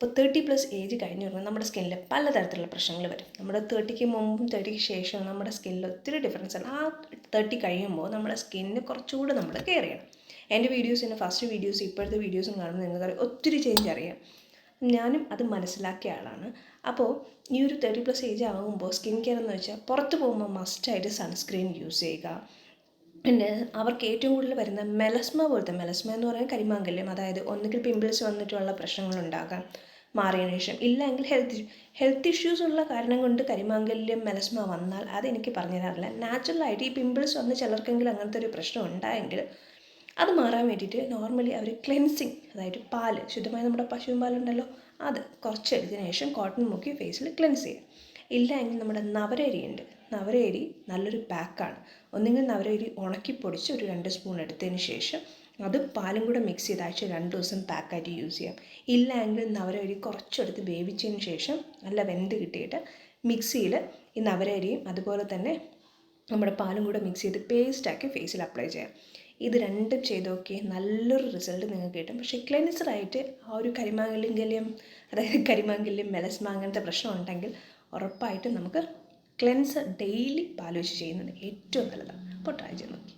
അപ്പോൾ thirty plus age കഴിഞ്ഞ് വരുമ്പോൾ നമ്മുടെ സ്കിന്നിൽ പലതരത്തിലുള്ള പ്രശ്നങ്ങൾ വരും. നമ്മുടെ തേർട്ടിക്ക് മുമ്പും തേർട്ടിക്ക് ശേഷവും നമ്മുടെ സ്കിന്നിൽ ഒത്തിരി ഡിഫറൻസ് ആണ്. ആ തേർട്ടി കഴിയുമ്പോൾ നമ്മുടെ സ്കിന്നിന് കുറച്ചുകൂടെ നമ്മൾ കെയർ ചെയ്യണം. എന്റെ വീഡിയോസിന് ഫസ്റ്റ് വീഡിയോസ് ഇപ്പോഴത്തെ വീഡിയോസും കാണുമ്പോൾ നിങ്ങൾക്ക് ഒത്തിരി ചേഞ്ച് അറിയാം. ഞാനും അത് മനസ്സിലാക്കിയ ആളാണ്. അപ്പോൾ ഈ ഒരു തേർട്ടി പ്ലസ് ഏജ് ആകുമ്പോൾ സ്കിൻ കെയർ എന്ന് വെച്ചാൽ പുറത്ത് പോകുമ്പോൾ മസ്റ്റായിട്ട് സൺസ്ക്രീൻ യൂസ് ചെയ്യുക. പിന്നെ അവർക്ക് ഏറ്റവും കൂടുതൽ വരുന്ന മെലസ്മ പോലത്തെ മെലസ്മ എന്ന് പറയുന്നത് കരിമാങ്കല്യം. അതായത് ഒന്നുകിൽ പിമ്പിൾസ് വന്നിട്ടുള്ള പ്രശ്നങ്ങളുണ്ടാകാം മാറിയതിനു ശേഷം. ഇല്ലെങ്കിൽ ഹെൽത്ത് ഹെൽത്ത് ഇഷ്യൂസ് ഉള്ള കാരണം കൊണ്ട് കരിമാങ്കല്യം മെലസ്മ വന്നാൽ അതെനിക്ക് പറഞ്ഞു തരാറില്ല. നാച്ചുറലായിട്ട് ഈ പിമ്പിൾസ് വന്ന് ചിലർക്കെങ്കിലും അങ്ങനത്തെ ഒരു പ്രശ്നം ഉണ്ടായെങ്കിൽ അത് മാറാൻ വേണ്ടിയിട്ട് നോർമലി അവർ ക്ലെൻസിങ് അതായത് പാൽ ശുദ്ധമായ നമ്മുടെ പശുവും പാലുണ്ടല്ലോ അത് കുറച്ച് എടുത്തതിനു ശേഷം കോട്ടൺ മുക്കി ഫേസിൽ ക്ലെൻസ് ചെയ്യുക ഇല്ല എങ്കിൽ നമ്മുടെ നവരരി ഉണ്ട് നവരരി നല്ലൊരു പാക്കാണ് ഒന്നെങ്കിൽ നവരരി ഉണക്കി പൊടിച്ച് ഒരു രണ്ട് സ്പൂൺ എടുത്തതിന് ശേഷം അത് പാലും കൂടെ മിക്സ് ചെയ്ത് ആഴ്ച രണ്ട് ദിവസം പാക്കായിട്ട് യൂസ് ചെയ്യാം. ഇല്ല എങ്കിൽ നവരരി കുറച്ചെടുത്ത് വേവിച്ചതിന് ശേഷം നല്ല വെന്ത് കിട്ടിയിട്ട് മിക്സിയിൽ ഈ നവരരിയും അതുപോലെ തന്നെ നമ്മുടെ പാലും കൂടെ മിക്സ് ചെയ്ത് പേസ്റ്റാക്കി ഫേസിൽ അപ്ലൈ ചെയ്യാം. ഇത് രണ്ടും ചെയ്ത് നോക്കി നല്ലൊരു റിസൾട്ട് നിങ്ങൾക്ക് കിട്ടും. പക്ഷേ ക്ലെൻസറായിട്ട് ആ ഒരു കരിമാങ്കല്യം അതായത് കരിമാങ്കല്യം മെലസ്മ അങ്ങനത്തെ പ്രശ്നം ഉണ്ടെങ്കിൽ ഉറപ്പായിട്ടും നമുക്ക് ക്ലെൻസർ ഡെയിലി പാൽ വെച്ച് ചെയ്യുന്നത് ഏറ്റവും നല്ലതാണ്. അപ്പോൾ ട്രൈ ചെയ്ത് നോക്കി.